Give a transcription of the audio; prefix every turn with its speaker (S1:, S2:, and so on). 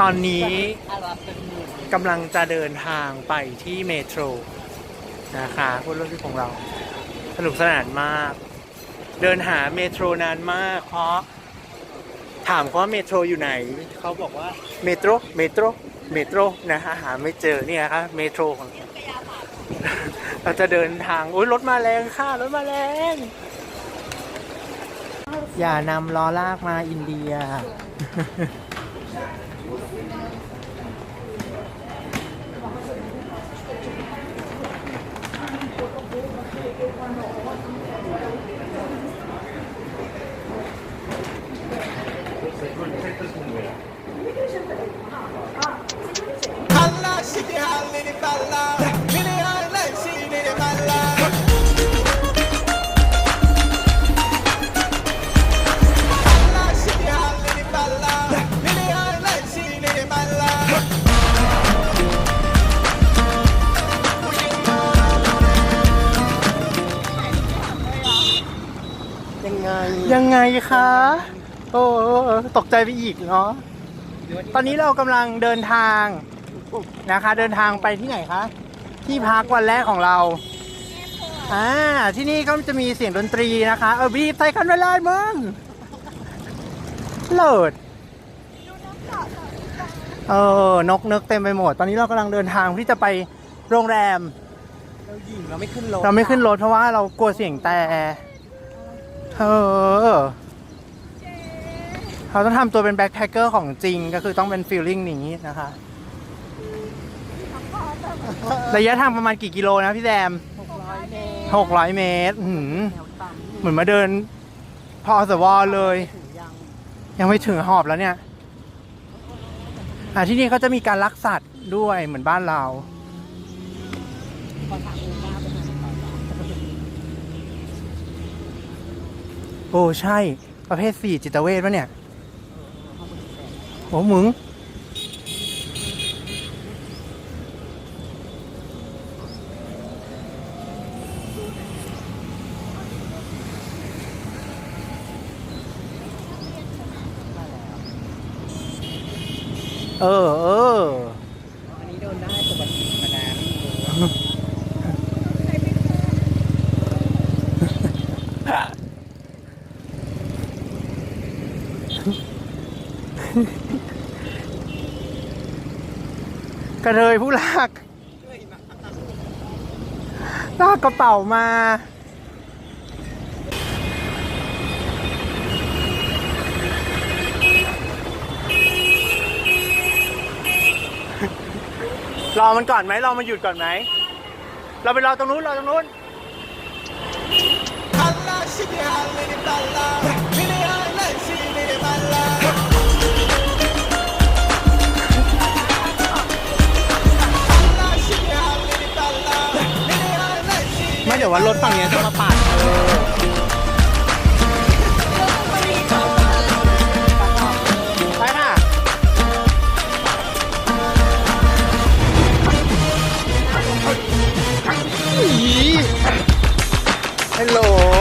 S1: ตอนนี้กำลังจะเดินทางไปที่เมโทรนะคะคุณรุ่นพี่ของเรา สนุกสนานมาก เดินหาเมโทรนานมาก เพราะถามเขาว่าเมโทรอยู่ไหน เขาบอกว่าเมโทรเมโทรเมโทรนะฮะหาไม่เจอเนี่ยครับเมโทรของเราจะเดินทางโอ้ยรถมาแรงค่ะรถมาแรงอย่านำล้อลากมาอินเดีย
S2: ยังไง
S1: ยังไงคะ โอ้ตกใจไปอีกเนาะ ตอนนี้เรากำลังเดินทาง นะคะ เดินทางไปที่ไหนคะ ที่พักวันแรกของเราอ่าที่นี่ก็จะมีเสียงดนตรีนะคะ เออบีบใส่กันเวลามึงโหลดเออนกนึกเต็มไปหมด ตอนนี้เรากำลังเดินทางที่จะไปโรงแรม
S2: เราหญิงเราไม่ขึ้นรถ
S1: เราไม่ขึ้นรถเพราะว่าเรากลัวเสียงแต่เออเราต้องทำตัวเป็นแบ็คแพคเกอร์ของจริงก็คือต้องเป็นฟีลลิ่งนี้นะคะ ระยะทางประมาณกี่กิโลนะพี่แซม
S2: หกร้อยเมตร
S1: หกร้อยเมตรอื้อหือ
S2: แถวต่ำ
S1: เหมือนมาเดินพอสวอเลย
S2: ถึงยัง
S1: ยังไม่ถึงหอบแล้วเนี่ยอ่าที่นี่เขาจะมีการรักสัตว์ด้วยเหมือนบ้านเรา
S2: พอถามคุณว่าเป็นยังไงต่อ
S1: โอ้ใช่ ประเภทสี่จิตเวชปะเนี่ย โอ้มึง เออเออ
S2: อันนี้โดนได้ปกติธรรมดา
S1: กระเทยผู้ลากลากกระเป๋ามา รอมันก่อนไหมรอมันหยุดก่อนไหม เราไปรอตรงนู้นรอตรงนู้นไม่เดี๋ยวว่ารถฝั่งนี้จะมาปาด Hello.